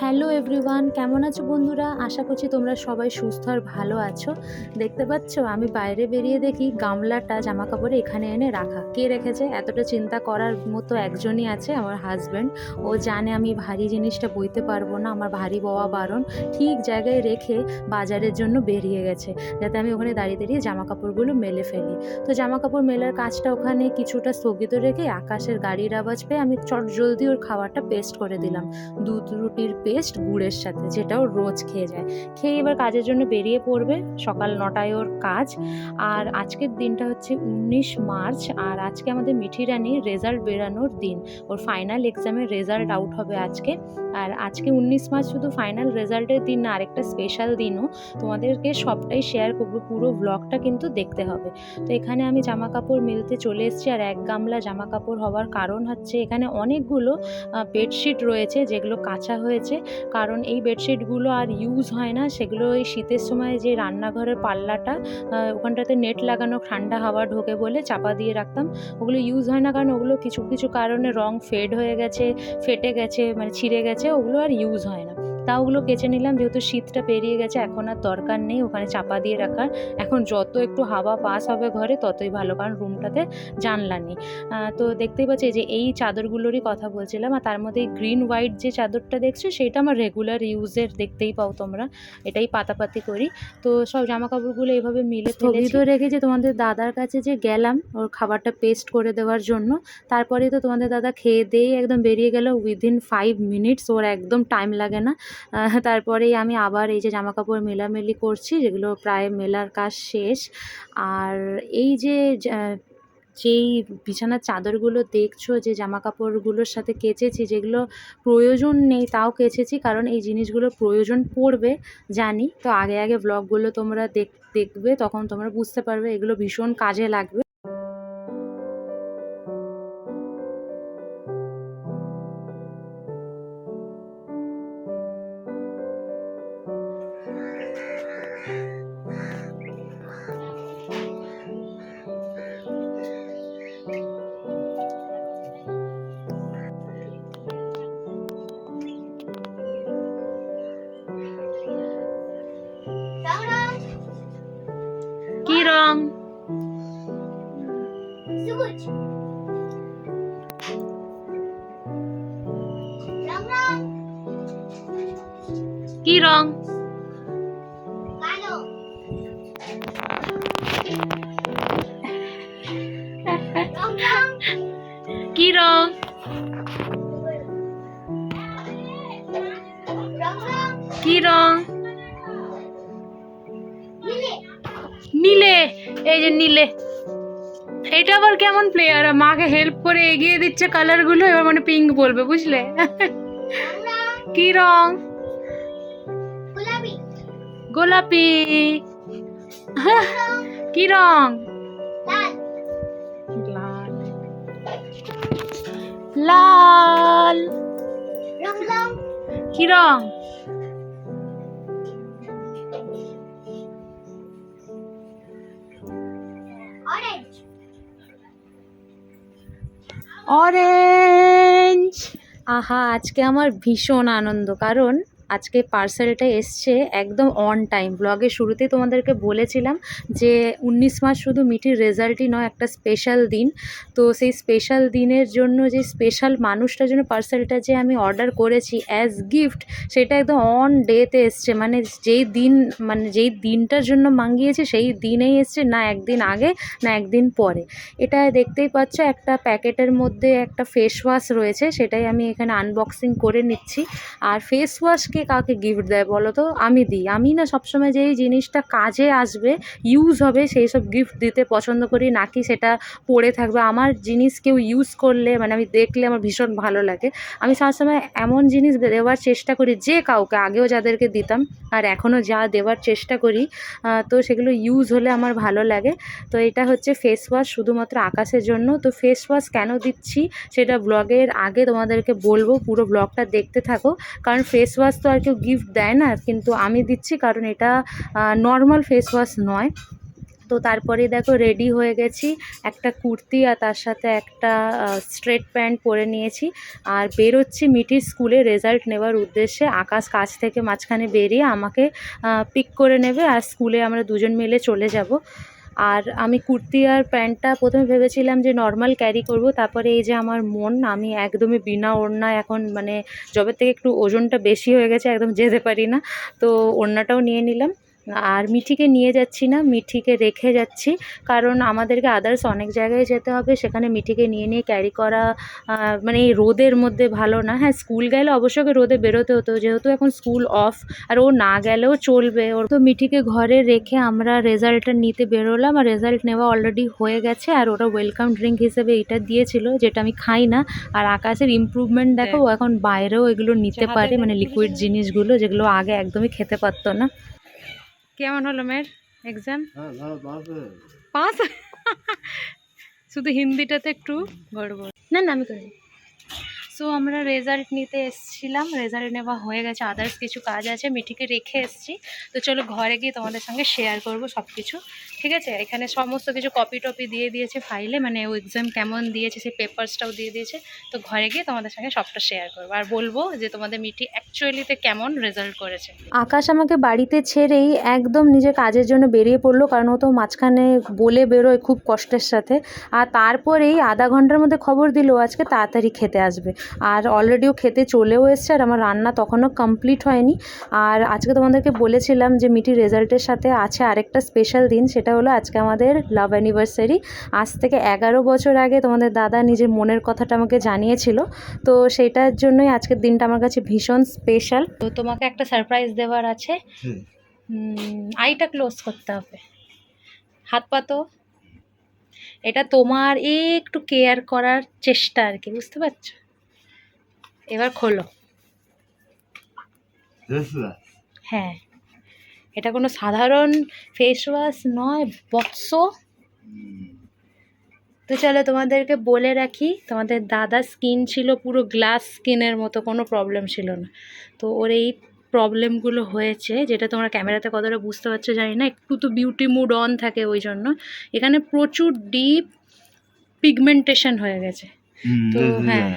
Hello everyone কেমন আছো বন্ধুরা? আশা করছি তোমরা সবাই সুস্থ আর ভালো আছো। দেখতে পাচ্ছ, আমি বাইরে বেরিয়ে দেখি গামলাটা জামা কাপড় এখানে এনে রাখা। কে রেখেছে? এতটা চিন্তা করার মতো একজনই আছে, আমার হাজব্যান্ড ও জানে আমি ভারী জিনিসটা বইতে পারব না, আমার ভারী বওয়া বারণ। ঠিক জায়গায় রেখে বাজারের জন্য বেরিয়ে গেছে, যাতে আমি ওখানে দাঁড়িয়ে দাঁড়িয়ে জামা কাপড়গুলো মেলে ফেলি। তো জামা কাপড় মেলার কাজটা ওখানে কিছুটা স্থগিত রেখে আকাশের গাড়ির আওয়াজ পেয়ে আমি চট জলদি ওর খাবারটা পেস্ট করে দিলাম। দুধ, রুটির পেস্ট গুড়ের সাথে, যেটাও রোজ খেয়ে যায়। খেয়ে এবার কাজের জন্য বেরিয়ে পড়বে, সকাল নটায় ওর কাজ। আর আজকের দিনটা হচ্ছে উনিশ মার্চ, আর আজকে আমাদের মিঠি রানির রেজাল্ট বেরানোর দিন। ওর ফাইনাল এক্সামের রেজাল্ট আউট হবে আজকে। আর আজকে উনিশ মার্চ শুধু ফাইনাল রেজাল্টের দিন না, আরেকটা স্পেশাল দিনও। তোমাদেরকে সবটাই শেয়ার করব, পুরো ব্লগটা কিন্তু দেখতে হবে। তো এখানে আমি জামা কাপড় মিলতে চলে এসেছি, আর এক গামলা জামা কাপড় হওয়ার কারণ হচ্ছে এখানে অনেকগুলো বেডশিট রয়েছে যেগুলো কাঁচা হয়েছে। কারণ এই বেডশিটগুলো আর ইউজ হয় না। সেগুলো এই শীতের সময় যে রান্নাঘরের পাল্লাটা ওখানটাতে নেট লাগানো, ঠান্ডা হাওয়া ঢোকে বলে চাপা দিয়ে রাখতাম। ওগুলো ইউজ হয় না কারণ ওগুলো কিছু কিছু কারণে রং ফেড হয়ে গেছে, ফেটে গেছে মানে ছিঁড়ে গেছে, ওগুলো আর ইউজ হয় না। তা ওগুলো কেচে নিলাম, যেহেতু শীতটা পেরিয়ে গেছে, এখন আর দরকার নেই ওখানে চাপা দিয়ে রাখার। এখন যত একটু হাওয়া পাস হবে ঘরে, ততই ভালো, কারণ রুমটাতে জানলা নেই। তো দেখতেই পাচ্ছি যে এই চাদরগুলোরই কথা বলছিলাম, আর তার মধ্যে গ্রিন হোয়াইট যে চাদরটা দেখছ, সেটা আমার রেগুলার ইউজের দেখতেই পাও তোমরা। এটাই পাতাপাতি করি। তো সব জামা কাপড়গুলো এইভাবে মিলে স্থগিত রেখে যে তোমাদের দাদার কাছে যে গেলাম, ওর খাবারটা পেস্ট করে দেওয়ার জন্য, তারপরে তো তোমাদের দাদা খেয়ে দিয়েই একদম বেরিয়ে গেল উইদিন ফাইভ মিনিটস ওর একদম টাইম লাগে না। তারপরেই আমি আবার এই যে জামা কাপড় মেলামেলি করছি, যেগুলো প্রায় মেলার কাজ শেষ। আর এই যে যেই বিছানার চাদরগুলো দেখছ, যে জামা কাপড়গুলোর সাথে কেচেছি, যেগুলো প্রয়োজন নেই তাও কেচেছি, কারণ এই জিনিসগুলো প্রয়োজন পড়বে, জানি। তো আগে আগে ব্লগগুলো তোমরা দেখ, দেখবে, তখন তোমরা বুঝতে পারবে, এগুলো ভীষণ কাজে লাগবে। কি রং? কি রং? কি রং? নীলে। এই যে নীলে। এটা আবার কেমন প্লেয়ার মাকে হেল্প করে এগিয়ে দিচ্ছে কালারগুলো এবার মানে পিঙ্ক বলবে বুঝলে? কি রং? গোলাপি। কি রং? লাল। লাল। কি রং? অরেঞ্জ আহা আজকে আমার ভীষণ আনন্দ কারণ আজকে পার্সেলটা এসছে একদম অন টাইম ব্লগের শুরুতেই তোমাদেরকে বলেছিলাম যে উনিশ মাস শুধু মিটির রেজাল্টই নয়, একটা স্পেশাল দিন। তো সেই স্পেশাল দিনের জন্য যে স্পেশাল মানুষটার জন্য পার্সেলটা যে আমি অর্ডার করেছি অ্যাজ গিফট সেটা একদম অন ডেতে এসছে। মানে যেই দিন মানে যেই দিনটার জন্য মাঙ্গিয়েছে, সেই দিনেই এসছে, না একদিন আগে, না একদিন পরে। এটা দেখতেই পাচ্ছ, একটা প্যাকেটের মধ্যে একটা ফেস ওয়াশ রয়েছে, সেটাই আমি এখানে আনবক্সিং করে নিচ্ছি। আর ফেস ওয়াশকে কাকে গিফট দেয় বলো তো? আমি দিই। আমি না সবসময় যেই জিনিসটা কাজে আসবে ইউজ হবে, সেই সব গিফট দিতে পছন্দ করি। নাকি সেটা পড়ে থাকবে। আমার জিনিস কেউ ইউজ করলে মানে আমি দেখলে আমার ভীষণ ভালো লাগে। আমি সবসময় এমন জিনিস দেওয়ার চেষ্টা করি, যে কাউকে। আগেও যাদেরকে দিতাম, আর এখনও যা দেওয়ার চেষ্টা করি তো সেগুলো ইউজ হলে আমার ভালো লাগে। তো এটা হচ্ছে ফেস ওয়াশ শুধুমাত্র আকাশের জন্য। তো ফেস ওয়াশ কেন দিচ্ছি, সেটা ব্লগের আগে তোমাদেরকে বলব। পুরো ব্লগটা দেখতে থাকো। কারণ ফেস ওয়াশ তো আর কেউ গিফট দেয় না, কিন্তু আমি দিচ্ছি কারণ এটা নর্মাল ফেস ওয়াশ নয়। তো তারপরে দেখো রেডি হয়ে গেছি, একটা কুর্তি আর তার সাথে একটা স্ট্রেট প্যান্ট পরে নিয়েছি। আর বেরোচ্ছি মিটির স্কুলে রেজাল্ট নেওয়ার উদ্দেশ্যে, আকাশ কাছ থেকে মাঝখানে বেরিয়ে আমাকে পিক করে নেবে আর স্কুলে আমরা দুজন মিলে চলে যাব। আর আমি কুর্তি আর প্যান্টটা প্রথমে ভেবেছিলাম যে নর্মাল ক্যারি করব, তারপরে এই যে আমার মন, আমি একদমই বিনা ওড়না এখন মানে জবের থেকে একটু ওজনটা বেশি হয়ে গেছে, একদম যেতে পারি না। তো ওড়নাটাও নিয়ে নিলাম। আর মিঠিকে নিয়ে যাচ্ছি না মিঠিকে রেখে যাচ্ছি। কারণ আমাদেরকে আদার্স অনেক জায়গায় যেতে হবে সেখানে মিঠিকে নিয়ে নিয়ে ক্যারি করা মানে এই রোদের মধ্যে ভালো না। হ্যাঁ স্কুল গেলে অবশ্যই রোদে বেরোতে হতো যেহেতু এখন স্কুল অফ আর ও না গেলেও চলবে। ওর তো মিঠিকে ঘরে রেখে আমরা রেজাল্টটা নিতে বেরোলাম আর রেজাল্ট নেওয়া অলরেডি হয়ে গেছে। আর ওরা ওয়েলকাম ড্রিঙ্ক হিসেবে এটা দিয়েছিল যেটা আমি খাই না। আর আকাশের ইমপ্রুভমেন্ট দেখো ও এখন বাইরেও এগুলো নিতে পারে মানে লিকুইড জিনিসগুলো যেগুলো আগে একদমই খেতে পারতো না। কেমন হলো মেয়ের এক্সাম পাস? শুধু হিন্দিটাতে একটু গড়বড় না না আমি করি সো আমরা রেজাল্ট নিতে এসেছিলাম। রেজাল্ট নেওয়া হয়ে গেছে। আদার্স কিছু কাজ আছে মিঠিকে রেখে এসেছি। তো চলো ঘরে গিয়ে তোমাদের সঙ্গে শেয়ার করব সব কিছু ঠিক আছে? এখানে সমস্ত কিছু কপি টপি দিয়ে দিয়েছে ফাইলে মানে ও এক্সাম কেমন দিয়েছে, সেই পেপারসটাও দিয়ে দিয়েছে। তো ঘরে গিয়ে তোমাদের সঙ্গে সবটা শেয়ার করব। আর বলব যে তোমাদের মিটি অ্যাকচুয়ালিতে কেমন রেজাল্ট করেছে। আকাশ আমাকে বাড়িতে ছেড়েই একদম নিজের কাজের জন্য বেরিয়ে পড়ল, কারণ ও তো মাঝখানে বলে বেরোয় খুব কষ্টের সাথে। আর তারপরেই আধা ঘণ্টার মধ্যে খবর দিল, আজকে তাড়াতাড়ি খেতে আসবে। আর অলরেডিও খেতে চলেও এসছে, আর আমার রান্না তখনও কমপ্লিট হয়নি। আর আজকে তোমাদেরকে বলেছিলাম যে মিটির রেজাল্টের সাথে আছে আরেকটা স্পেশাল দিন, সেটা হলো আজকে আমাদের লাভ অ্যানিভার্সারি আজ থেকে এগারো বছর আগে তোমাদের দাদা নিজের মনের কথাটা আমাকে জানিয়েছিল। তো সেটার জন্যই আজকের দিনটা আমার কাছে ভীষণ স্পেশাল তো তোমাকে একটা সারপ্রাইজ দেওয়ার আছে। আইটা ক্লোজ করতে হবে। হাত পাতো এটা তোমার একটু কেয়ার করার চেষ্টা আর কি বুঝতে পারছ? এবার খোলো। হ্যাঁ। এটা কোনো সাধারণ ফেস ওয়াশ নয় বৎস তো চলো তোমাদেরকে বলে রাখি তোমাদের দাদা স্কিন ছিল পুরো গ্লাস স্কিনের মতো কোনো প্রবলেম ছিল না। তো ওর এই প্রবলেমগুলো হয়েছে যেটা তোমরা ক্যামেরাতে কতটা বুঝতে পারছ জানি না একটু তো বিউটি মুড অন থাকে ওই জন্য। এখানে প্রচুর ডিপ পিগমেন্টেশন হয়ে গেছে। তো হ্যাঁ।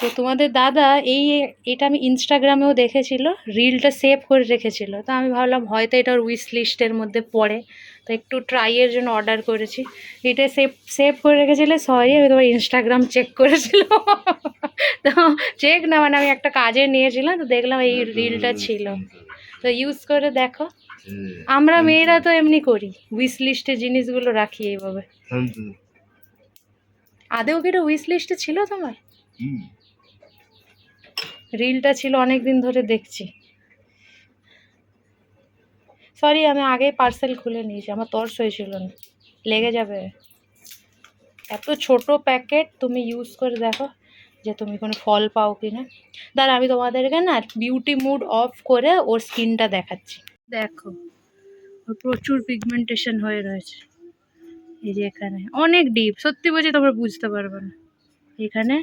তো তোমাদের দাদা এই এটা আমি ইনস্টাগ্রামেও দেখেছিল রিলটা সেভ করে রেখেছিল। তো আমি ভাবলাম হয়তো এটা ওর উইশ লিস্টের মধ্যে পড়ে। তো একটু ট্রাইয়ের জন্য অর্ডার করেছি। এটা সেভ সেভ করে রেখেছিলে সরি আমি তোমার ইনস্টাগ্রাম চেক করেছিল। তো চেক না মানে আমি একটা কাজে নিয়েছিলাম তো দেখলাম এই রিলটা ছিল। তো ইউজ করে দেখো। আমরা মেয়েরা তো এমনি করি উইশ লিস্টে জিনিসগুলো রাখি এইভাবে। আদেও কি এটা উইশ লিস্টে ছিল তোমার? রিলটা ছিল অনেক দিন ধরে দেখছি। সরি আমি আগে পার্সেল খুলে নিয়েছি, আমার তর্স হয়েছিল না। লেগে যাবে। এত ছোট প্যাকেট তুমি ইউজ করে দেখো যে তুমি কোনো ফল পাও কি না দাঁড়া, আমি তোমাদেরকে না বিউটি মুড অফ করে ওর স্কিনটা দেখাচ্ছি। দেখো, ওর প্রচুর পিগমেন্টেশন হয়ে রয়েছে। এই যে এখানে, অনেক ডিপ সত্যি বলছি, তোমরা বুঝতে পারবে না। এখানে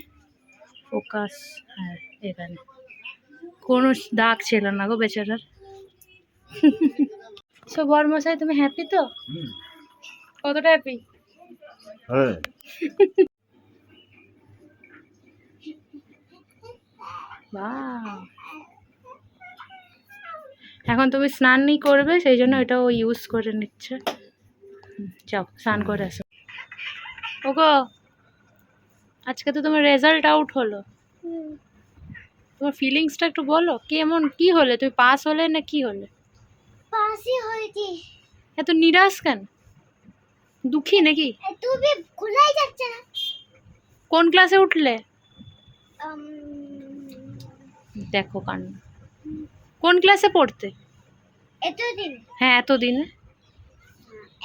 ফোকাস হ্যাঁ। এখানে কোনো দাগ ছিল না গো বেচারার। সো বর্মশাই তুমি হ্যাপি তো? কতটা হ্যাপি এখন তুমি স্নান নেই করবে সেই জন্য এটা ও ইউজ করে নিচ্ছে। যাও স্নান করে আসো। ওগো আজকে তো তোমার রেজাল্ট আউট হলো। তোমার ফিলিংসটা একটু বলো কেমন কি হলে? তুমি পাস হলে না কি হলে? পাশে হয়েছে। এত নিরাশ কেন? দুঃখী নাকি? তুমি খোলাই যাচ্ছে না। কোন ক্লাসে উঠলে? দেখো কান কোন ক্লাসে পড়তে? এতদিন। হ্যাঁ এতদিনে।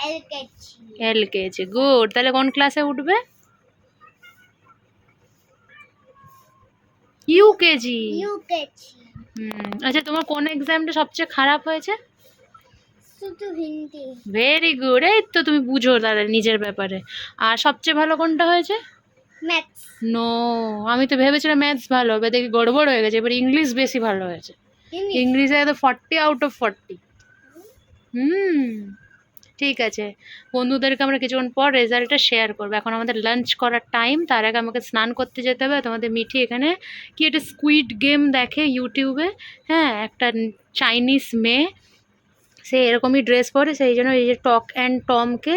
এলকেজি এল কেজি গুড তাহলে কোন ক্লাসে উঠবে? ইউ কেজি হুম আচ্ছা তোমার কোন এক্সামটা সবচেয়ে খারাপ হয়েছে? শুধু হিন্দি। ভেরি গুড এই তো তুমি বুঝো তাহলে নিজের ব্যাপারে। আর সবচেয়ে ভালো কোনটা হয়েছে? ম্যাথস। নো আমি তো ভেবেছিলাম ম্যাথস ভালো হবে দেখি গড়বড় হয়ে গেছে এবার ইংলিশ বেশি ভালো হয়েছে। ইংলিশে? তো ফর্টি আউট অফ ফর্টি হুম। ঠিক আছে। বন্ধুদেরকে আমরা কিছুক্ষণ পর রেজাল্টটা শেয়ার করব। এখন আমাদের লাঞ্চ করার টাইম তার আগে আমাকে স্নান করতে যেতে হবে। তোমাদের মিঠি এখানে কি একটা স্কুইড গেম দেখে ইউটিউবে হ্যাঁ একটা চাইনিজ মেয়ে, সে এরকমই ড্রেস পরে, সেই জন্য এই যে টক অ্যান্ড টমকে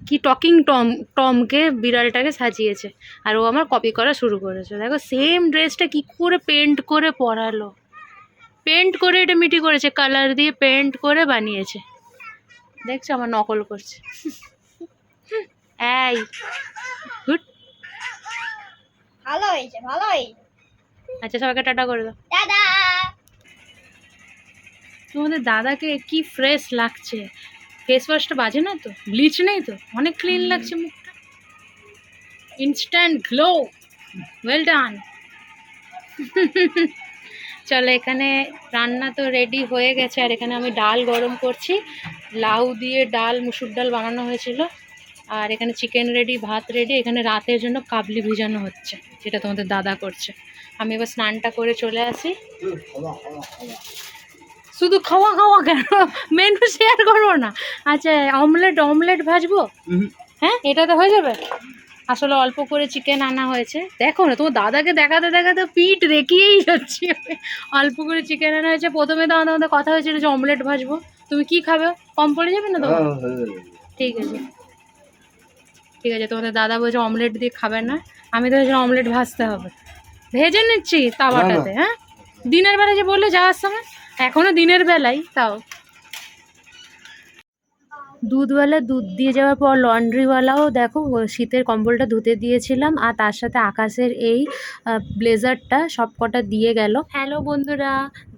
কি টকিং টম টমকে বিড়ালটাকে সাজিয়েছে। আর ও আমার কপি করা শুরু করেছে। দেখো সেম ড্রেসটা কি করে পেন্ট করে পরালো। পেন্ট করে এটা মিটি করেছে কালার দিয়ে পেন্ট করে বানিয়েছে। দেখছ আমার নকল করছে। এই গুড ভালো হয়েছে ভালো হয়েছে আচ্ছা সবাইকে টাটা করে দাও। দাদা তোমাদের দাদাকে কি ফ্রেশ লাগছে? ফেস ওয়াশটা বাজে না তো? ব্লিচ নেই তো? অনেক ক্লিন লাগছে মুখটা। ইনস্ট্যান্ট গ্লো ওয়েল ডান চলো এখানে রান্না তো রেডি হয়ে গেছে আর এখানে আমি ডাল গরম করছি। লাউ দিয়ে ডাল মুসুর ডাল বানানো হয়েছিল। আর এখানে চিকেন রেডি ভাত রেডি এখানে রাতের জন্য কাবলি ভিজানো হচ্ছে যেটা তোমাদের দাদা করছে। আমি এবার স্নানটা করে চলে আসি। শুধু খাওয়া খাওয়া কেন? মেনু শেয়ার করব না। আচ্ছা অমলেট অমলেট ভাজবো? হ্যাঁ এটাতে হয়ে যাবে? আসলে অল্প করে চিকেন আনা হয়েছে। দেখো না তোমার দাদাকে দেখাতে দেখাতে পিঠ দেখিয়েই যাচ্ছি অল্প করে চিকেন আনা হয়েছে। প্রথমে তো আমাদের কথা হয়েছিল যে অমলেট ভাজবো। তুমি কি খাবে? কম পড়ে যাবে না তোমার ঠিক আছে। ঠিক আছে তোমাদের দাদা বলছে অমলেট দিয়ে খাবে না। আমি তো অমলেট ভাজতে হবে। ভেজে নিচ্ছি তাওয়াটাতে হ্যাঁ? দিনের বেলা যে বললে যাওয়ার সময় এখনও দিনের বেলাই তাও। দুধওয়ালা দুধ দিয়ে যাওয়ার পর লন্ড্রিওয়ালাও দেখো শীতের কম্বলটা ধুতে দিয়েছিলাম আর তার সাথে আকাশের এই ব্লেজারটা সব কটা দিয়ে গেল। হ্যালো বন্ধুরা,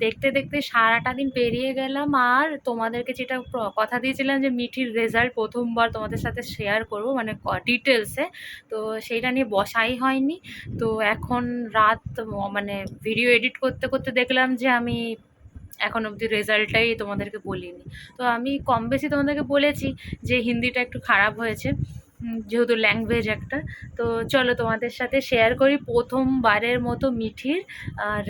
দেখতে দেখতে সারাটা দিন পেরিয়ে গেলাম আর তোমাদেরকে যেটা কথা দিয়েছিলাম যে মিঠির রেজাল্ট প্রথমবার তোমাদের সাথে শেয়ার করব মানে ডিটেলসে তো সেইটা নিয়ে বসাই হয়নি। তো এখন রাত মানে ভিডিও এডিট করতে করতে দেখলাম যে আমি এখন অবধি রেজাল্টটাই তোমাদেরকে বলিনি। তো আমি কম বেশি তোমাদেরকে বলেছি যে হিন্দিটা একটু খারাপ হয়েছে। যেহেতু ল্যাঙ্গুয়েজ একটা, তো চলো তোমাদের সাথে শেয়ার করি প্রথমবারের মতো মিঠির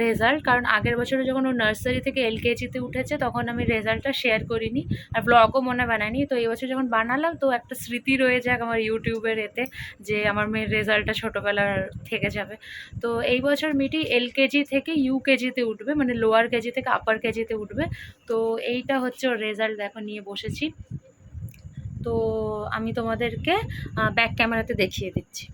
রেজাল্ট কারণ আগের বছরে যখন ও নার্সারি থেকে এলকেজিতে উঠেছে, তখন আমি রেজাল্টটা শেয়ার করিনি। আর ব্লগও মনে বানাইনি তো এই বছর যখন বানালাম, তো একটা স্মৃতি রয়ে যাক আমার ইউটিউবের এতে, যে আমার মেয়ের রেজাল্টটা ছোটোবেলার থেকে যাবে। তো এই বছর মিটি এলকেজি থেকে ইউকেজিতে উঠবে মানে লোয়ার কেজি থেকে আপার কেজিতে উঠবে। তো এইটা হচ্ছে ওর রেজাল্ট দেখো নিয়ে বসেছি। তো আমি তোমাদেরকে ব্যাক ক্যামেরাতে দেখিয়ে দিচ্ছি।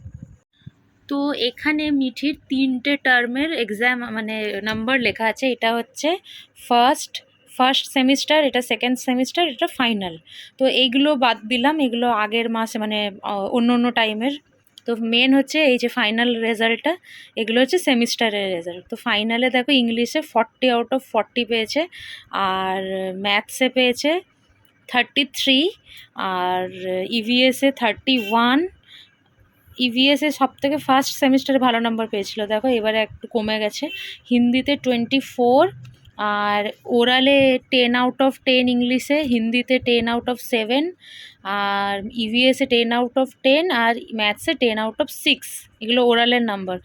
তো এখানে মিঠির তিনটে টার্মের এক্সাম মানে নাম্বার লেখা আছে। এটা হচ্ছে ফার্স্ট ফার্স্ট সেমিস্টার এটা সেকেন্ড সেমিস্টার এটা ফাইনাল তো এইগুলো বাদ দিলাম। এগুলো আগের মাসে মানে অন্য অন্য টাইমের তো মেন হচ্ছে এই যে ফাইনাল রেজাল্টটা এগুলো হচ্ছে সেমিস্টারের রেজাল্ট তো ফাইনালে দেখো ইংলিশে ফর্টি আউট অফ ফর্টি পেয়েছে। আর ম্যাথসে পেয়েছে থার্টি থ্রি আর ইভিএসে থার্টি ওয়ান ইভিএসে সব থেকে ফার্স্ট সেমিস্টারে ভালো নাম্বার পেয়েছিল। দেখো, এবারে একটু কমে গেছে। হিন্দিতে টোয়েন্টি ফোর আর ওরালে টেন আউট অফ টেন ইংলিশে হিন্দিতে টেন আউট অফ সেভেন আর ইভিএসে টেন আউট অফ টেন আর ম্যাথসে টেন আউট অফ সিক্স এগুলো ওরালের নাম্বার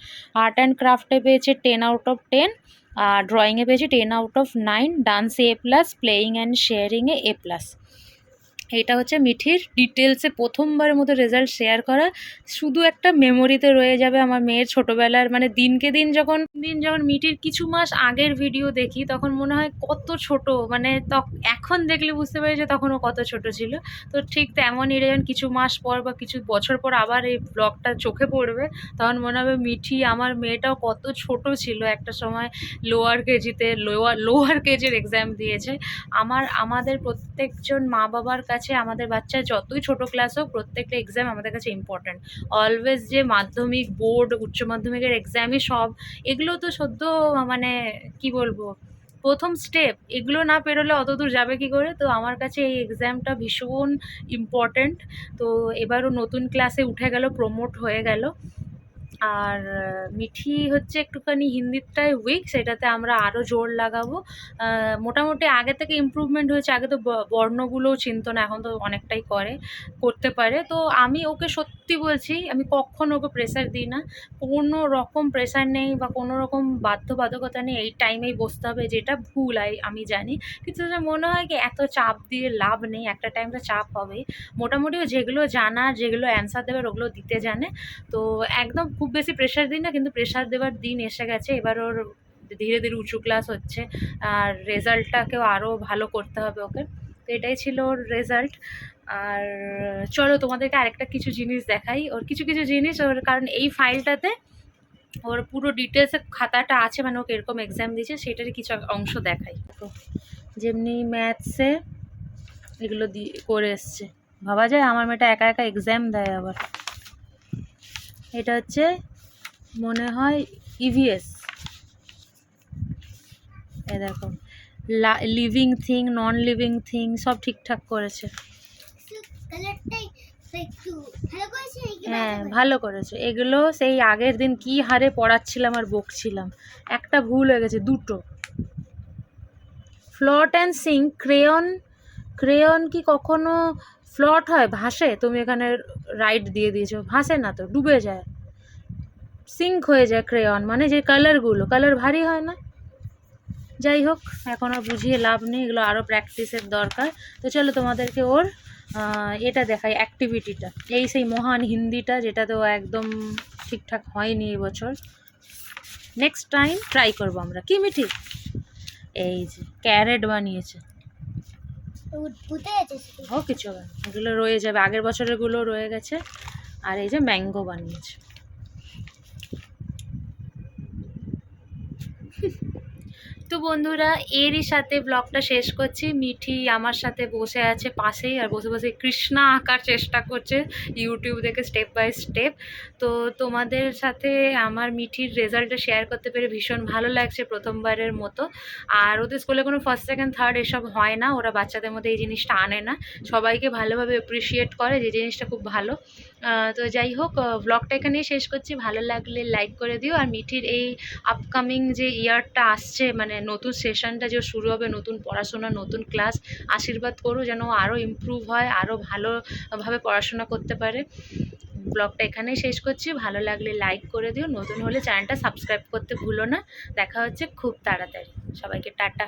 আর্ট অ্যান্ড ক্রাফটে পেয়েছে টেন আউট অফ টেন আর ড্রয়িংয়ে পেয়েছি টেন আউট অফ নাইন ডান্সে এ প্লাস প্লেয়িং অ্যান্ড শেয়ারিংয়ে এ প্লাস এটা হচ্ছে মিঠির ডিটেলসে প্রথমবারের মতো রেজাল্ট শেয়ার করা। শুধু একটা মেমোরিতে রয়ে যাবে আমার মেয়ের ছোটোবেলার মানে দিনকে দিন যখন দিন যখন মিঠির কিছু মাস আগের ভিডিও দেখি, তখন মনে হয় কত ছোট মানে এখন দেখলে বুঝতে পারি যে তখন ও কত ছোট ছিল। তো ঠিক তেমনই যখন কিছু মাস পর বা কিছু বছর পর আবার এই ব্লগটা চোখে পড়বে, তখন মনে হবে মিঠি আমার মেয়েটাও কত ছোট ছিল। একটা সময় লোয়ার কেজিতে লোয়ার লোয়ার কেজির এক্সাম দিয়েছে। আমার, আমাদের প্রত্যেকজন মা বাবার কাছে আমাদের বাচ্চা যতই ছোট ক্লাস হোক, প্রত্যেকটা এক্সাম আমাদের কাছে ইম্পর্ট্যান্ট অলওয়েজ যে মাধ্যমিক বোর্ড উচ্চ মাধ্যমিকের এক্সামই সব, এগুলো তো সদ্য মানে কি বলব? প্রথম স্টেপ এগুলো না পেরোলে অত দূর যাবে কি করে? তো আমার কাছে এই এক্সামটা ভীষণ ইম্পর্ট্যান্ট তো এবারও নতুন ক্লাসে উঠে গেল প্রমোট হয়ে গেল। আর মিঠি হচ্ছে একটুখানি হিন্দিটাই উইক সেটাতে আমরা আরও জোর লাগাবো। মোটামুটি আগে থেকে ইমপ্রুভমেন্ট হয়েছে, আগে তো বর্ণগুলোও চিনতো না, এখন তো অনেকটাই করে, করতে পারে। তো আমি ওকে সত্যি বলছি, আমি কখনো ওকে প্রেসার দিই না। কোনো রকম প্রেসার নেই বা কোনো রকম বাধ্যবাধকতা নেই, এই টাইমেই বসতে হবে, যেটা ভুল, আই, আমি জানি। কিন্তু মনে হয় কি, এত চাপ দিয়ে লাভ নেই, একটা টাইম চাপ হবেই মোটামুটি যেগুলো জানা যেগুলো অ্যান্সার দেবে ওগুলো দিতে জানে। তো একদম খুব বেশি প্রেশার দিই না কিন্তু প্রেশার দেওয়ার দিন এসে গেছে। এবার ওর ধীরে ধীরে উঁচু ক্লাস হচ্ছে আর রেজাল্টটাকেও আরও ভালো করতে হবে ওকে। তো এটাই ছিল ওর রেজাল্ট আর চলো তোমাদেরকে আরেকটা কিছু জিনিস দেখাই। ওর কিছু কিছু জিনিস ওর কারণ এই ফাইলটাতে ওর পুরো ডিটেলসে খাতাটা আছে মানে ওকে এরকম এক্সাম দিয়েছে সেটারই কিছু অংশ দেখাই। দেখো, যেমনি ম্যাথসে এগুলো দিয়ে করে এসছে। ভাবা যায় আমার মেয়েটা একা একা এক্সাম দেয় আবার। এটা হচ্ছে মনে হয় E ইভিএস এ দেখো living thing non living thing সব ঠিকঠাক করেছে। হ্যাঁ ভালো করেছে। এগুলো সেই আগের দিন কি হারে পড়াচ্ছিলাম আর বকছিলাম। একটা ভুল হয়ে গেছে, দুটো। ফ্লট অ্যান্ড সিং ক্রেয়ন ক্রেয়ন কি কখনো ফ্লট হয় ভাসে, তুমি এখানে রাইট দিয়ে দিয়েছ, ভাসে না তো, ডুবে যায়। সিঙ্ক হয়ে যায় ক্রেয়ন মানে যে কালারগুলো কালার ভারী হয় না। যাই হোক, এখন আর বুঝিয়ে লাভ নেই, এগুলো আরও প্র্যাকটিসের দরকার। তো চলো তোমাদেরকে ওর এটা দেখাই অ্যাক্টিভিটিটা এই সেই মহান হিন্দিটা যেটা তো একদম ঠিকঠাক হয়নি এবছর নেক্সট টাইম ট্রাই করব আমরা। কি মিঠি? এই যে ক্যারেট বানিয়েছে। ও কিছু হবে। এগুলো রয়ে যাবে। আগের বছরের বছরেরগুলো রয়ে গেছে। আর এই যে ম্যাঙ্গো বানিয়েছে। তো বন্ধুরা, এরই সাথে ব্লগটা শেষ করছি। মিঠি আমার সাথে বসে আছে পাশেই আর বসে বসে কৃষ্ণা আঁকার চেষ্টা করছে ইউটিউব দেখে স্টেপ বাই স্টেপ তো তোমাদের সাথে আমার মিঠির রেজাল্টটা শেয়ার করতে পেরে ভীষণ ভালো লাগছে প্রথমবারের মতো। আর ওদের স্কুলে কোনো ফার্স্ট সেকেন্ড থার্ড এসব হয় না, ওরা বাচ্চাদের মধ্যে এই জিনিসটা আনে না। সবাইকে ভালোভাবে অ্যাপ্রিসিয়েট করে যে জিনিসটা খুব ভালো। তো যাই হোক ব্লগটা এখানেই শেষ করছি। ভালো লাগলে লাইক করে দিও। আর মিঠির এই আপকামিং যে ইয়ারটা আসছে মানে নতুন সেশনটা যে শুরু হবে, নতুন পড়াশোনা, নতুন ক্লাস আশীর্বাদ করো যেন আরও ইম্প্রুভ হয় আরও ভালোভাবে পড়াশোনা করতে পারে। ব্লগটা এখানেই শেষ করছি। ভালো লাগলে লাইক করে দিও। নতুন হলে চ্যানেলটা সাবস্ক্রাইব করতে ভুলো না। দেখা হচ্ছে খুব তাড়াতাড়ি। সবাইকে টাটা।